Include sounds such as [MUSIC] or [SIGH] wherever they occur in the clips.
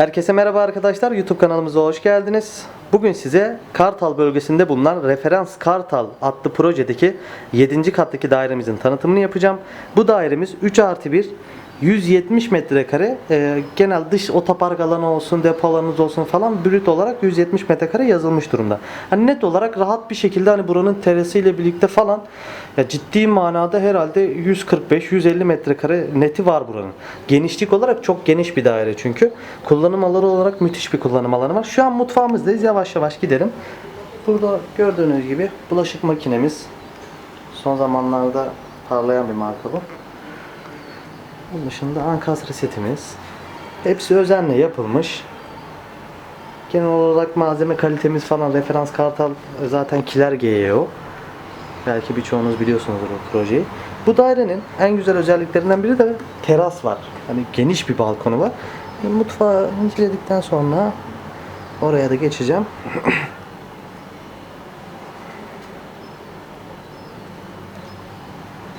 Herkese merhaba arkadaşlar. YouTube kanalımıza hoş geldiniz. Bugün size Kartal bölgesinde bulunan Referans Kartal adlı projedeki 7. kattaki dairemizin tanıtımını yapacağım. Bu dairemiz 3 artı 1 170 metrekare e, genel dış otopark alanı olsun depo alanınız olsun falan brüt olarak 170 metrekare yazılmış durumda. Hani net olarak rahat bir şekilde hani buranın terasıyla birlikte falan ya ciddi manada herhalde 145-150 metrekare neti var buranın. Genişlik olarak çok geniş bir daire çünkü. Kullanım alanı olarak müthiş bir kullanım alanı var. Şu an mutfağımızdayız. Yavaş yavaş gidelim. Burada gördüğünüz gibi bulaşık makinemiz. Son zamanlarda parlayan bir marka bu. Bunun dışında ankastre setimiz. Hepsi özenle yapılmış. Genel olarak malzeme kalitemiz falan referans kartal zaten kiler GEO. Belki birçoğunuz biliyorsunuzdur bu projeyi. Bu dairenin en güzel özelliklerinden biri de teras var. Hani geniş bir balkonu var. Mutfağı inceledikten sonra oraya da geçeceğim. [CLEARS THROAT]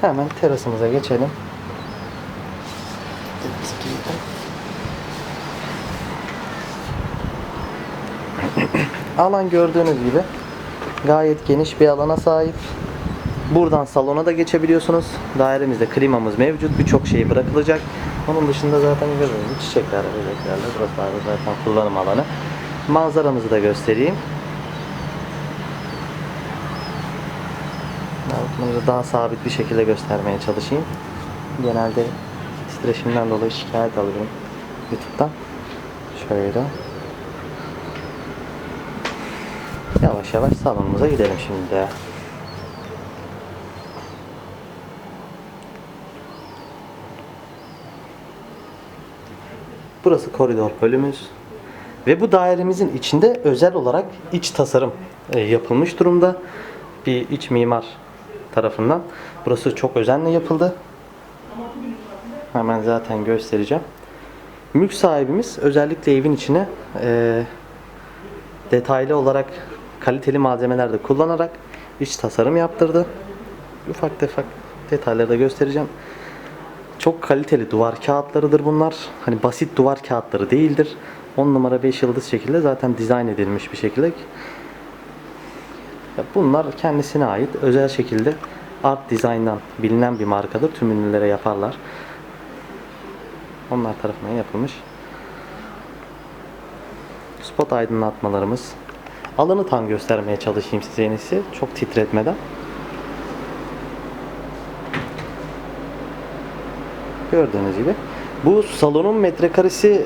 Hemen terasımıza geçelim. Alan gördüğünüz gibi gayet geniş bir alana sahip. Buradan salona da geçebiliyorsunuz. Dairemizde klimamız mevcut. Birçok şey bırakılacak. Onun dışında zaten görüyorsunuz çiçekler, böceklerle. Burası zaten kullanım alanı. Manzaramızı da göstereyim. Balkonumuzu daha sabit bir şekilde göstermeye çalışayım. Genelde titreşimden dolayı şikayet alıyorum YouTube'dan. Şöyle. Yavaş yavaş salonumuza gidelim şimdi. Burası koridor bölümümüz. Ve bu dairemizin içinde özel olarak iç tasarım e, yapılmış durumda. Bir iç mimar tarafından. Burası çok özenle yapıldı. Hemen zaten göstereceğim. Mülk sahibimiz özellikle evin içine e, detaylı olarak kaliteli malzemeler de kullanarak iç tasarım yaptırdı. Ufak tefek detayları da göstereceğim. Çok kaliteli duvar kağıtlarıdır bunlar. Hani basit duvar kağıtları değildir. 10 numara 5 yıldız şekilde zaten dizayn edilmiş bir şekilde. Bunlar kendisine ait özel şekilde Art Design'dan bilinen bir markadır. Tüm ünlülere yaparlar. Onlar tarafından yapılmış. Spot aydınlatmalarımız. Alanı tam göstermeye çalışayım size en iyisi. Çok titretmeden. Gördüğünüz gibi. Bu salonun metrekaresi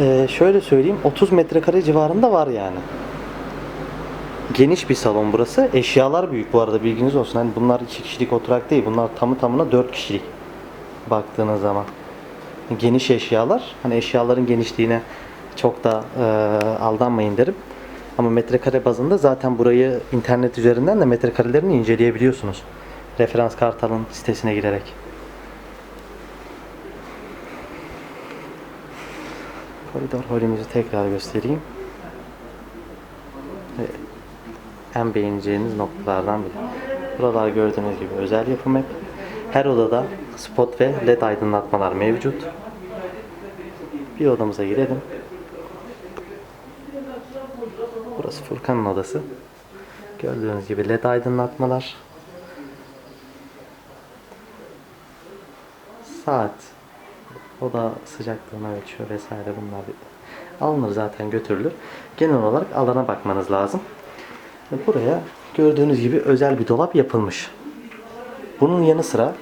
eee, şöyle söyleyeyim 30 metrekare civarında var yani. Geniş bir salon burası. Eşyalar büyük bu arada bilginiz olsun. Hani bunlar iki kişilik oturak değil. Bunlar tamı tamına 4 kişilik. Baktığınız zaman. Geniş eşyalar. Hani eşyaların genişliğine çok da eee, aldanmayın derim. Ama metrekare bazında zaten burayı internet üzerinden de metrekarelerini inceleyebiliyorsunuz. Referans Kartal'ın sitesine girerek. Koridor holümüzü tekrar göstereyim. En beğeneceğiniz noktalardan biri. Buralar gördüğünüz gibi özel yapım hep. Her odada spot ve led aydınlatmalar mevcut. Bir odamıza girelim. Burası Furkan'ın odası. Gördüğünüz gibi led aydınlatmalar. Saat. Oda sıcaklığına ölçüyor vesaire bunlar alınır zaten götürülür. Genel olarak alana bakmanız lazım. Buraya gördüğünüz gibi özel bir dolap yapılmış. Bunun yanı sıra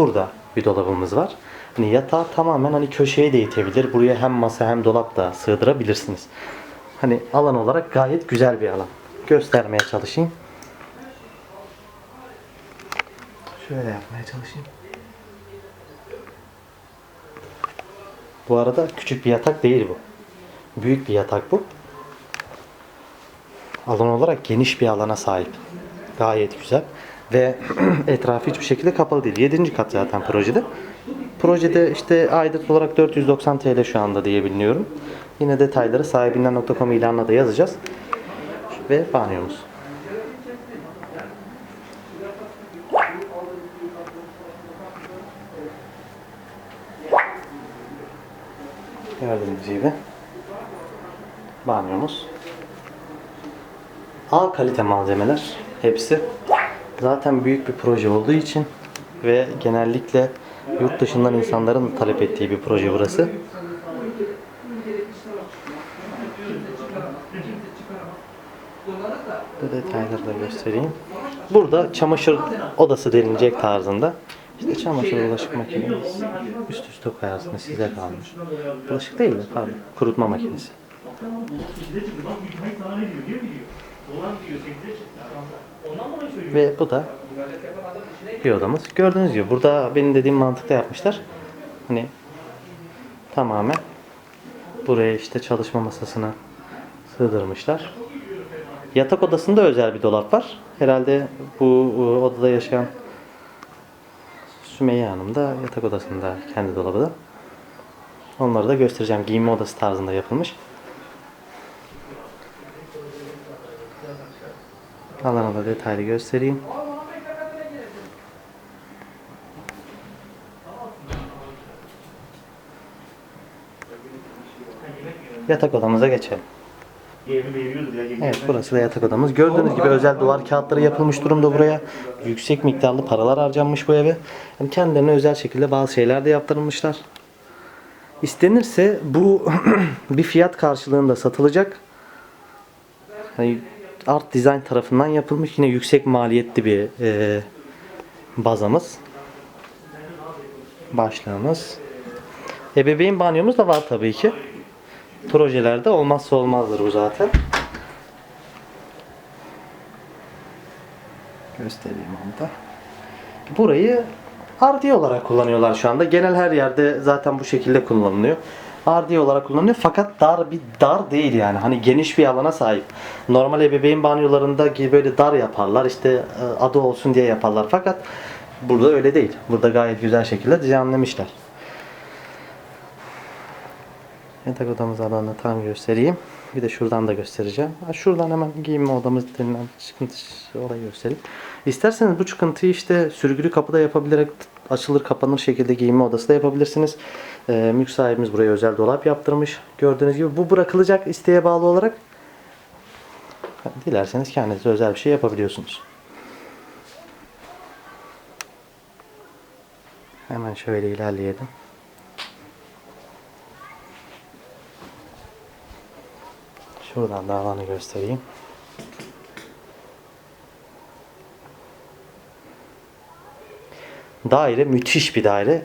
burada bir dolabımız var. Hani yatağı tamamen hani köşeye de itebilir. Buraya hem masa hem dolap da sığdırabilirsiniz. Hani alan olarak gayet güzel bir alan. Göstermeye çalışayım. Şöyle yapmaya çalışayım. Bu arada küçük bir yatak değil bu. Büyük bir yatak bu. Alan olarak geniş bir alana sahip. Gayet güzel. Ve etrafı hiçbir şekilde kapalı değil. 7. kat zaten projede. Projede işte aidat olarak 490 TL şu anda diye biliniyorum. Yine detayları sahibinden.com ilanına da yazacağız. Ve banyomuz. Gördüğünüz gibi banyomuz. A kalite malzemeler hepsi. Zaten büyük bir proje olduğu için ve genellikle yurt dışından insanların talep ettiği bir proje burası. Bu detayları da göstereyim. Burada çamaşır odası denilecek tarzında. İşte çamaşır bulaşık makinesi. Üst üste koyarsınız size kalmış. Bulaşık değil de pardon. Kurutma makinesi. Ve bu da bir odamız. Gördüğünüz gibi burada benim dediğim mantıkta yapmışlar. Hani tamamen buraya işte çalışma masasına sığdırmışlar. Yatak odasında özel bir dolap var. Herhalde bu odada yaşayan Sümeyye Hanım da yatak odasında kendi dolabı da. Onları da göstereceğim. Giyinme odası tarzında yapılmış. Alanı da detaylı göstereyim. Yatak odamıza geçelim. Evet burası da yatak odamız. Gördüğünüz gibi özel duvar kağıtları yapılmış durumda buraya. Yüksek miktarlı paralar harcanmış bu eve. Yani kendilerine özel şekilde bazı şeyler de yaptırılmışlar. İstenirse bu [CLEARS THROAT] bir fiyat karşılığında satılacak. Hani art design tarafından yapılmış yine yüksek maliyetli bir e, bazamız. Başlığımız. Ebeveyn banyomuz da var tabii ki. Projelerde olmazsa olmazdır bu zaten. Göstereyim onu da. Burayı RD olarak kullanıyorlar şu anda. Genel her yerde zaten bu şekilde kullanılıyor. RD olarak kullanılıyor fakat dar bir dar değil yani. Hani geniş bir alana sahip. Normal ebeveyn banyolarında gibi böyle dar yaparlar. İşte e, adı olsun diye yaparlar. Fakat burada öyle değil. Burada gayet güzel şekilde düzenlemişler. Yatak odamız alanını tam göstereyim. Bir de şuradan da göstereceğim. Şuradan hemen giyinme odamız denilen çıkıntı orayı göstereyim. İsterseniz bu çıkıntıyı işte sürgülü kapıda yapabilerek açılır kapanır şekilde giyinme odası da yapabilirsiniz. Ee, mülk sahibimiz buraya özel dolap yaptırmış. Gördüğünüz gibi bu bırakılacak isteğe bağlı olarak. Dilerseniz kendinize özel bir şey yapabiliyorsunuz. Hemen şöyle ilerleyelim. Şuradan da alanı göstereyim. Daire müthiş bir daire.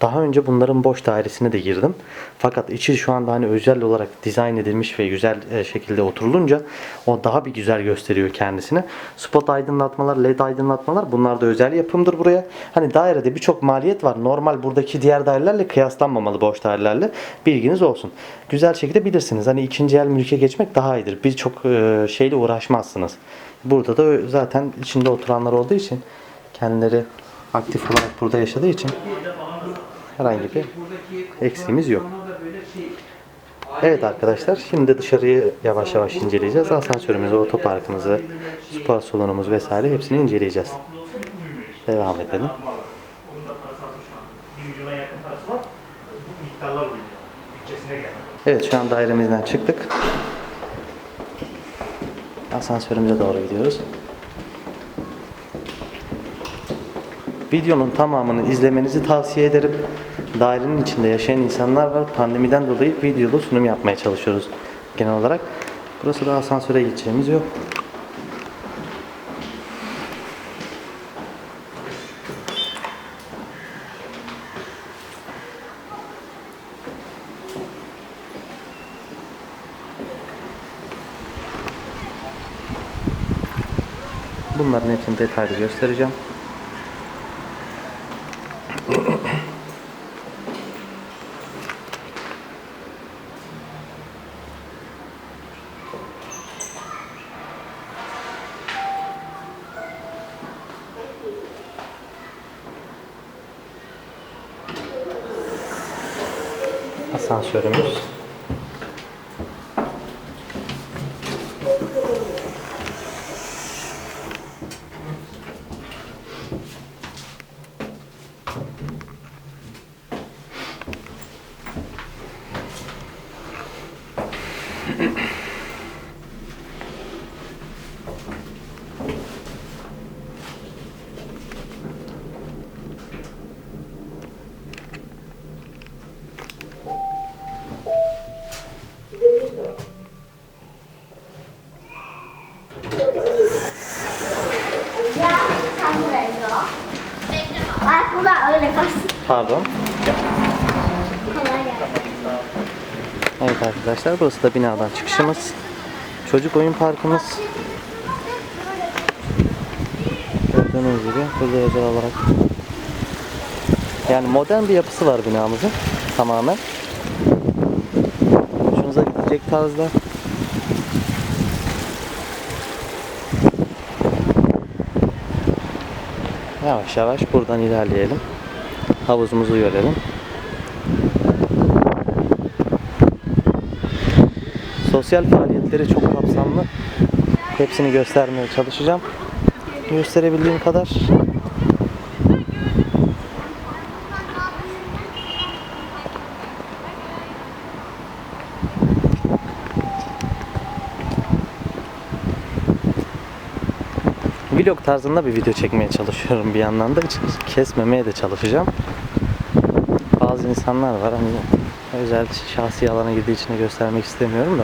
Daha önce bunların boş dairesine de girdim. Fakat içi şu anda hani özel olarak dizayn edilmiş ve güzel e, şekilde oturulunca o daha bir güzel gösteriyor kendisini. Spot aydınlatmalar, led aydınlatmalar bunlar da özel yapımdır buraya. Hani dairede birçok maliyet var. Normal buradaki diğer dairelerle kıyaslanmamalı boş dairelerle. Bilginiz olsun. Güzel şekilde bilirsiniz. Hani ikinci el mülke geçmek daha iyidir. Birçok e, şeyle uğraşmazsınız. Burada da zaten içinde oturanlar olduğu için kendileri aktif olarak burada yaşadığı için herhangi bir eksiğimiz yok. Evet arkadaşlar şimdi dışarıyı yavaş yavaş inceleyeceğiz. Asansörümüzü, otoparkımızı, spor salonumuz vesaire hepsini inceleyeceğiz. Devam edelim. Evet şu an dairemizden çıktık. Asansörümüze doğru gidiyoruz. Videonun tamamını izlemenizi tavsiye ederim. Dairenin içinde yaşayan insanlar var. Pandemiden dolayı videolu sunum yapmaya çalışıyoruz genel olarak. Burası da asansöre gideceğimiz yok. Bunların hepsini detaylı göstereceğim. Asansörümüz. Ya sen buraya dur. Ay burada öyle kalsın. Pardon. Evet arkadaşlar burası da binadan çıkışımız. Çocuk oyun parkımız. Gördüğünüz gibi burada özel olarak yani modern bir yapısı var binamızın tamamen. Hoşunuza gidecek tarzda. Yavaş yavaş buradan ilerleyelim. Havuzumuzu görelim. Sosyal faaliyetleri çok kapsamlı. Hepsini göstermeye çalışacağım. Gösterebildiğim kadar. Vlog tarzında bir video çekmeye çalışıyorum bir yandan da hiç kesmemeye de çalışacağım. Bazı insanlar var hani özel şahsi alana girdiği için de göstermek istemiyorum da.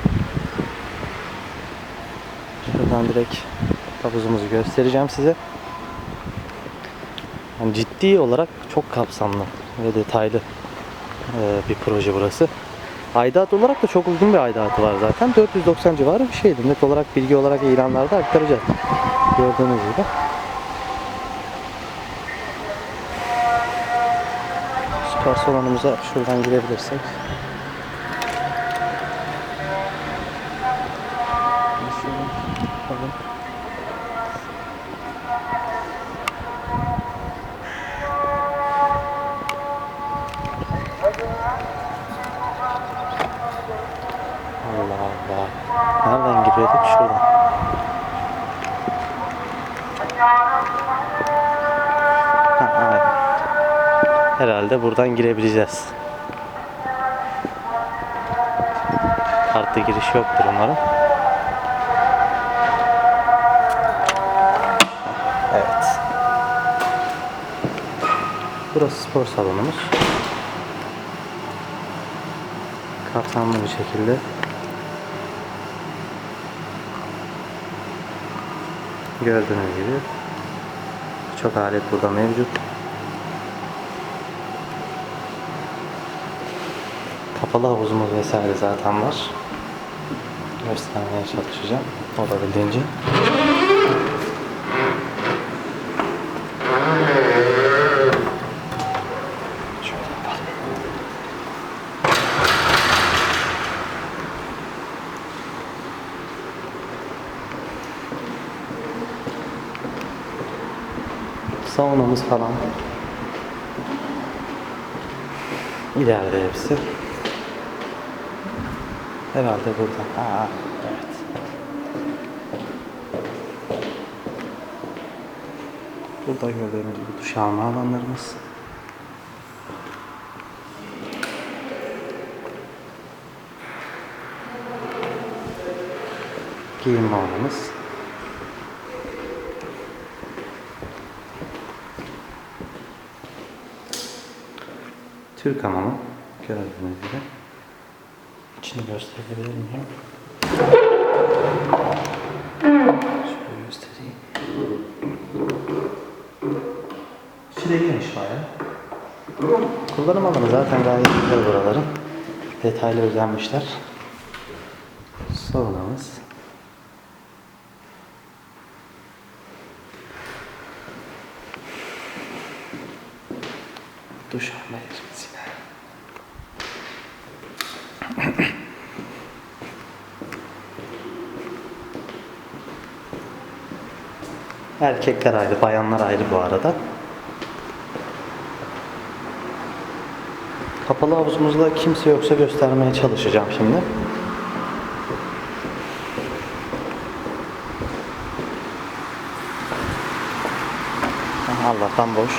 Şuradan direkt havuzumuzu göstereceğim size. Yani ciddi olarak çok kapsamlı ve detaylı bir proje burası. Aidat olarak da çok uygun bir aidatı var zaten. 490 civarı bir şeydi. Net olarak bilgi olarak ilanlarda aktaracağız. Gördüğünüz gibi. Spor salonumuza şuradan girebilirsek. Allah Allah. Nereden giriyorduk? Şuradan. Ha. Herhalde buradan girebileceğiz. Kartlı giriş yoktur umarım. Evet. Burası spor salonumuz. Kapsamlı bir şekilde gördüğünüz gibi çok alet burada mevcut. Kapalı havuzumuz vesaire zaten var. Göstermeye çalışacağım olabildiğince. Saunamız falan. İleride hepsi. Herhalde burada. Aa, evet. Burada gördüğünüz gibi duş alma alanlarımız. Giyinme alanımız. Türk hamamı gördüğünüz gibi. İçini gösterebilir miyim? Şöyle göstereyim. İçi de geniş bayağı. Kullanım alanı zaten gayet güzel buraların. Detaylı özenmişler. Saunamız. Duş alma yerimiz yine. Erkekler ayrı, bayanlar ayrı bu arada. Kapalı havuzumuzda kimse yoksa göstermeye çalışacağım şimdi. Allah'tan boş.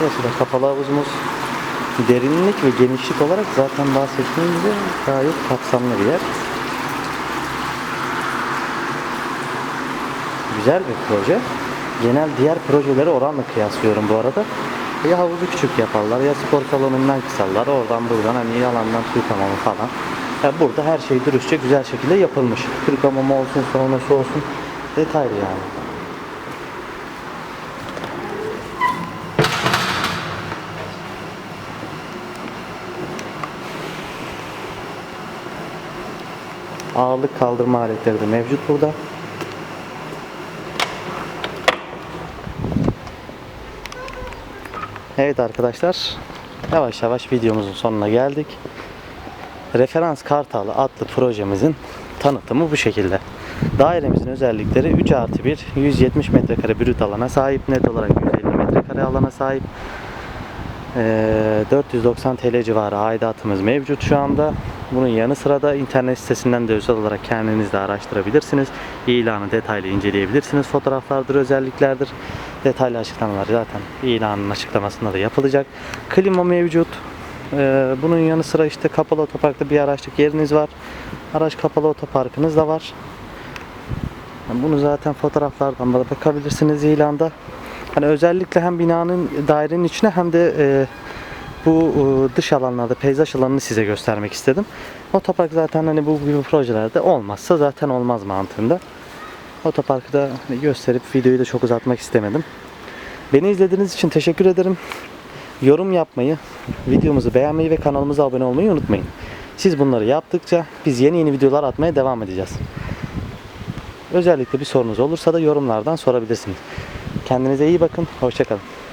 Burası kapalı havuzumuz. Derinlik ve genişlik olarak zaten bahsettiğim gibi gayet kapsamlı bir yer. Güzel bir proje. Genel diğer projelere oranla kıyaslıyorum bu arada. Ya havuzu küçük yaparlar ya spor salonundan kısallar. Oradan buradan hani yalandan Türk hamamı falan. Ya burada her şey dürüstçe güzel şekilde yapılmış. Türk hamamı olsun, saunası olsun. Detaylı yani. Ağırlık kaldırma aletleri de mevcut burada. Evet arkadaşlar, yavaş yavaş videomuzun sonuna geldik. Referans Kartal adlı projemizin tanıtımı bu şekilde. Dairemizin özellikleri 3 artı 1, 170 metrekare brüt alana sahip, net olarak 150 metrekare alana sahip. Ee, 490 TL civarı aidatımız mevcut şu anda. Bunun yanı sıra da internet sitesinden de özel olarak kendiniz de araştırabilirsiniz. İlanı detaylı inceleyebilirsiniz. Fotoğraflardır, özelliklerdir. Detaylı açıklamalar zaten ilanın açıklamasında da yapılacak. Klima mevcut. Ee, bunun yanı sıra işte kapalı otoparkta bir araçlık yeriniz var. Araç kapalı otoparkınız da var. Bunu zaten fotoğraflardan da bakabilirsiniz ilanda. Hani özellikle hem binanın dairenin içine hem de e, bu e, dış alanlarda peyzaj alanını size göstermek istedim. Otopark zaten hani bu gibi projelerde olmazsa zaten olmaz mantığında. Otoparkı da hani gösterip videoyu da çok uzatmak istemedim. Beni izlediğiniz için teşekkür ederim. Yorum yapmayı, videomuzu beğenmeyi ve kanalımıza abone olmayı unutmayın. Siz bunları yaptıkça biz yeni yeni videolar atmaya devam edeceğiz. Özellikle bir sorunuz olursa da yorumlardan sorabilirsiniz. Kendinize iyi bakın. Hoşçakalın.